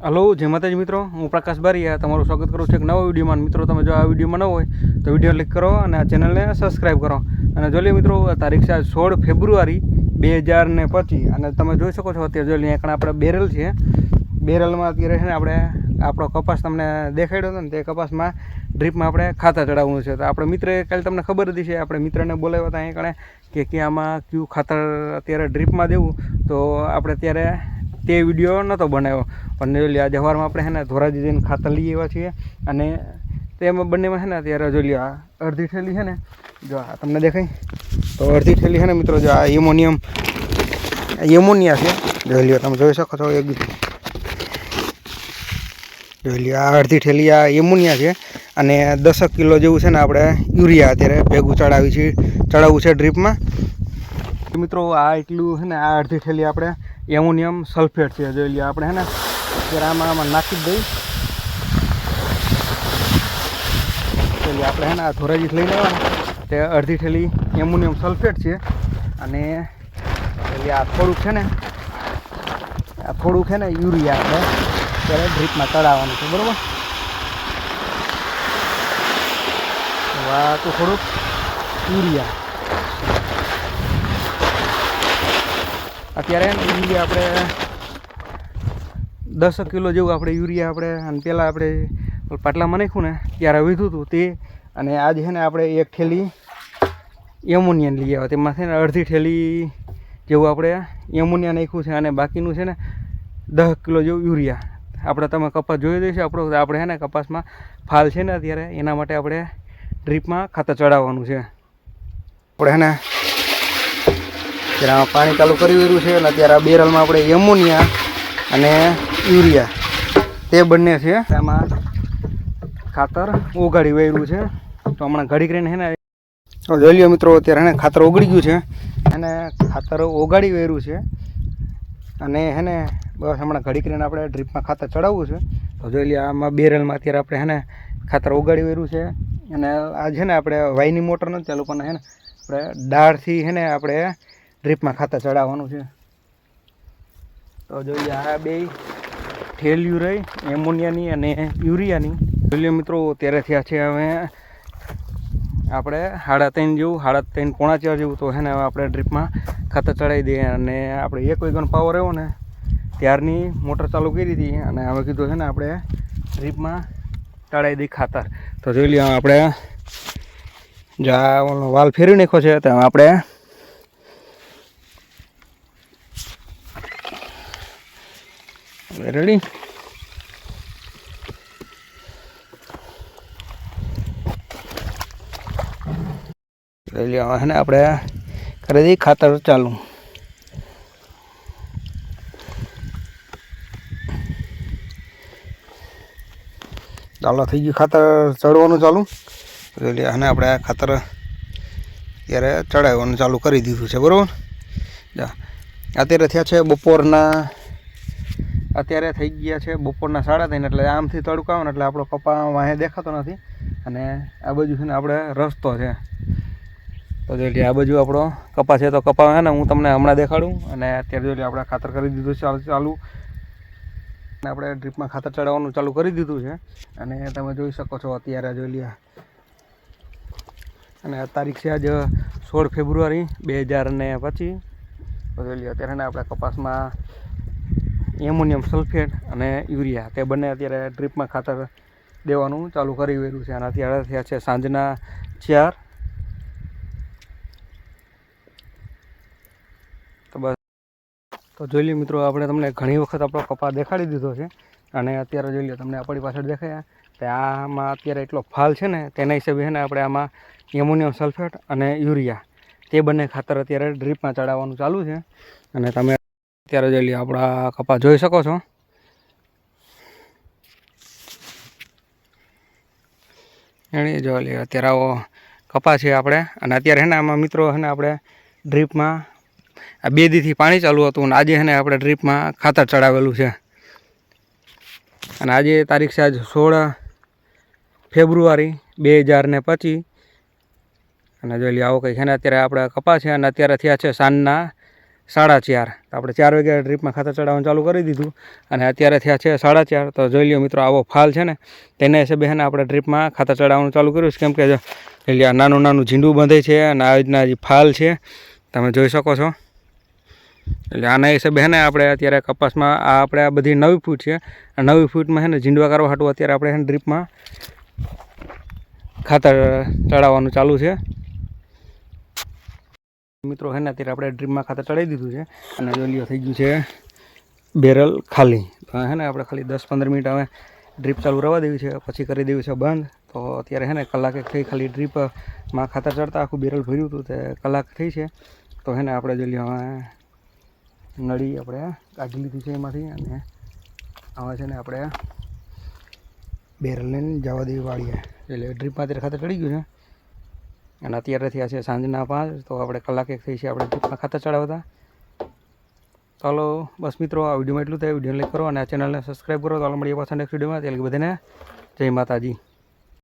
Hello, જય માતાજી મિત્રો. હું પ્રકાશ બારીયા. તમારું સ્વાગત કરું છું એક નવા વિડીયોમાં. મિત્રો, તમે જો આ વિડીયોમાં ન હોય, તો વીડિયો ક્લિક કરો અને આ ચેનલને સબસ્ક્રાઈબ કરો. અને જો મિત્રો તારીખ છે સોળ ફેબ્રુઆરી બે હજાર ને પચીસ. અને તમે જોઈ શકો છો, અત્યારે જો અહીંયા આપણે બેરલ છે. બેરલમાં અત્યારે છે ને આપણે આપણો કપાસ તમને દેખાડ્યો હતો ને, તે કપાસમાં ડ્રીપમાં આપણે ખાતર ચડાવવાનું છે. તો આપણે મિત્રએ કાલે તમને ખબર હતી છે આપણે મિત્રને બોલાવ્યા હતા અહીંયા કણે કે આમાં કયું ખાતર અત્યારે ડ્રીપમાં દેવું. તો આપણે ત્યારે તે વીડિયો નહોતો બનાવ્યો. પણ જોઈ આજે સવારમાં આપણે છે ને ધોરાજી જઈને ખાતર લઈ આવ્યા છીએ અને તેમાં બંનેમાં છે ને અત્યારે જોઈ લ્યો, આ અડધી થેલી છે ને, જો આ તમને દેખાય. તો અડધી થેલી છે ને મિત્રો, જો આ એમોનિયમ એમોનિયા છે. જોઈ લ્યો, તમે જોઈ શકો છો એક જોઈ લ્યો, આ અડધી થેલી આ એમોનિયા છે. અને દસક કિલો જેવું છે ને આપણે યુરિયા અત્યારે ભેગું ચડાવી છે ચડાવવું છે ડ્રીપમાં. મિત્રો, આ એટલું છે ને, આ અડધી થેલી આપણે એમોનિયમ સલ્ફેટ છે, જોઈ લઈએ આપણે, હે ને? અત્યારે આમાં આમાં નાખી જ દઈ જોઈ આપણે છે ને, આ ધોરાજી લઈને આવ્યા તે અડધી થેલી એમોનિયમ સલ્ફેટ છે. અને પેલી આ થોડુંક છે ને, આ થોડુંક છે ને યુરિયા આપણે ત્યારે ડ્રીપમાં તળાવવાનું છે, બરાબર? વાહ, તો થોડુંક યુરિયા. અત્યારે યુરિયા આપણે દસ કિલો જેવું આપણે યુરિયા આપણે અને પહેલાં આપણે પાટલામાં નાખ્યું ને, ત્યારે વીધું હતું તે અને આજે છે ને આપણે એક થેલી એમોનિયન લઈ આવ્યા. તેમાં છે ને અડધી થેલી જેવું આપણે એમોનિયા નાખ્યું છે અને બાકીનું છે ને દસ કિલો જેવું યુરિયા. આપણે તમે કપાસ જોઈ દઈશું આપણો આપણે છે ને કપાસમાં ફાલ છે ને અત્યારે, એના માટે આપણે ડ્રીપમાં ખાતર ચડાવવાનું છે. આપણે છે ને ત્યારે આમાં પાણી ચાલુ કરી દીધું છે અને અત્યારે આ બેરલમાં આપણે એમોનિયા અને યુરિયા તે બંને છે. એમાં ખાતર ઓગાળી વહેલું છે. તો હમણાં ઘડી કરીને છે ને જોઈ મિત્રો, અત્યારે એને ખાતર ઓગળી ગયું છે. અને ખાતર ઓગાળી વાર્યું છે. અને હેને બસ હમણાં ઘડી કરીને આપણે ડ્રીપમાં ખાતર ચડાવવું છે. તો જોઈ લ્યો આમાં બેરલમાં અત્યારે આપણે હેને ખાતર ઓગાળી વાર્યું છે. અને આ છે ને આપણે વાયની મોટર નથી ચાલુ પણ હે ને આપણે દાળથી હે ને આપણે ડ્રીપમાં ખાતર ચડાવવાનું છે. તો જોઈએ આ બે થેલિયું રહી, એમોનિયાની અને યુરિયાની. જોઈએ મિત્રો, ત્યારે થયા છે હવે આપણે સાડા ત્રણ જેવું, સાડા ત્રણ પોણા ચાર જેવું. તો હેને આપણે ડ્રીપમાં ખાતર ચડાવી દઈએ અને આપણે એક વેગન પાવર આવ્યો ને, ત્યારની મોટર ચાલુ કરી હતી અને હવે કીધું છે ને, આપણે ડ્રીપમાં ચડાવી દઈએ ખાતર. તો જોઈ લઈએ આપણે જ્યાં વાલ ફેરવી નાખ્યો છે, તો આપણે રેડી લઈ હે ને આપણે કરી દઈએ ખાતર ચાલુ. ચાલો, થઈ ગયું ખાતર ચડવાનું ચાલુ. એટલે અને આપણે ખાતર ત્યારે ચડાવવાનું ચાલુ કરી દીધું છે, બરાબર? અત્યારે થયા છે બપોરના અત્યારે થઈ ગયા છે બપોરના સાડા ત્રણ એટલે આમથી તડકો આવે ને એટલે આપણો કપા વાંહે દેખાતો નથી. અને આ બાજુ છે ને આપણે રસ્તો છે. તો જોઈ આ બાજુ આપણો કપા છે તો કપા હે ને, હું તમને હમણાં દેખાડું. અને અત્યારે જોઈએ આપણે ખાતર કરી દીધું છે, ચાલુ અને આપણે ડ્રીપમાં ખાતર ચડાવવાનું ચાલુ કરી દીધું છે. અને તમે જોઈ શકો છો અત્યારે જોઈ લઈએ અને તારીખ છે આજ સોળ ફેબ્રુઆરી બે હજાર ને પછી જોઈ લઈએ અત્યારે ને આપણે કપાસમાં એમોનિયમ સલ્ફેટ અને યુરિયા. તે બંને અત્યારે ડ્રીપમાં ખાતર દેવાનું ચાલુ કરી રહ્યું છે અને અત્યારે થયા છે સાંજના ચાર. તો બસ. તો જોઈ લઈએ મિત્રો, આપણે તમને ઘણી વખત આપણો કપા દેખાડી દીધો છે અને અત્યારે જોઈ લો તમને આપણી પાછળ દેખાયા. તે આમાં અત્યારે એટલો ફાલ છે ને, તેના હિસાબે છે ને આપણે આમાં એમોનિયમ સલ્ફેટ અને યુરિયા. તે બંને ખાતર અત્યારે ડ્રીપમાં ચડાવવાનું ચાલુ છે અને તમે અત્યારે જોઈ આપણા કપા જોઈ શકો છો. એની જોઈ લ્યો, અત્યારે આવો કપા છે આપણે. અને અત્યારે છે ને આમાં મિત્રો છે ને આપણે ડ્રીપમાં આ બે દીથી પાણી ચાલુ હતું અને આજે હેને આપણે ડ્રીપમાં ખાતર ચડાવેલું છે. અને આજે તારીખ છે આજ સોળ ફેબ્રુઆરી બે હજાર ને પચીસ. અને જોઈ લ્યો, આવો કંઈક છે ને અત્યારે આપણે કપા છે અને અત્યારે થયા છે સાંજના સાડા ચાર. આપણે ચાર વાગ્યા ડ્રીપમાં ખાતર ચડાવવાનું ચાલુ કરી દીધું. અને અત્યારે થયા છે સાડા ચાર. તો જોઈ લ્યો મિત્રો, આવો ફાલ છે ને, તેના હિસાબે છે આપણે ડ્રીપમાં ખાતર ચડાવવાનું ચાલુ કર્યું છે. કેમ કે એટલે આ નાનું નાનું ઝીંડું બંધે છે અને આ રીતના જે ફાલ છે. તમે જોઈ શકો છો. એટલે આના હિસાબે છે ને આપણે અત્યારે કપાસમાં આ આપણે આ બધી નવી ફૂટ છે. આ નવી ફૂટમાં છે ને ઝીંડવા કરવા હાટું અત્યારે આપણે છે ને ડ્રીપમાં ખાતર ચડાવવાનું ચાલુ છે. મિત્રો છે ને, અત્યારે આપણે ડ્રીપમાં ખાતર ચડાવી દીધું છે અને જોલીઓ થઈ ગયું છે બેરલ ખાલી. તો છે ને, આપણે ખાલી દસ પંદર મિનિટ હવે ડ્રીપ ચાલુ રહેવા દેવી છે, પછી કરી દેવી છે બંધ. તો અત્યારે છે ને, કલાકે થઈ ખાલી ડ્રીપમાં ખાતર ચડતા, આખું બેરલ ભર્યું હતું તે કલાક થઈ છે. તો છે ને, આપણે જોઈ હવે નળી આપણે કાઢી લીધી છે એમાંથી અને હવે છે ને, આપણે બેરલ લઈને જવા દેવી વાળીએ એટલે ડ્રીપમાં અત્યારે ખાતર ચડી ગયું છે. અને અત્યારે થયા છે સાંજના પાંચ, તો આપણે કલાક એક થઈ છે, આપણે ડ્રીપમાં ખાતર ચડાવતા. ચાલો, બસ મિત્રો, આ વિડીયોમાં એટલું થાય વીડિયો લાઈક કરો અને આ ચેનલને સબસ્ક્રાઈબ કરો. ચાલો મળીએ પાછા નેક્સ્ટ વિડીયોમાં. ત્યાં બધાને જય માતાજી.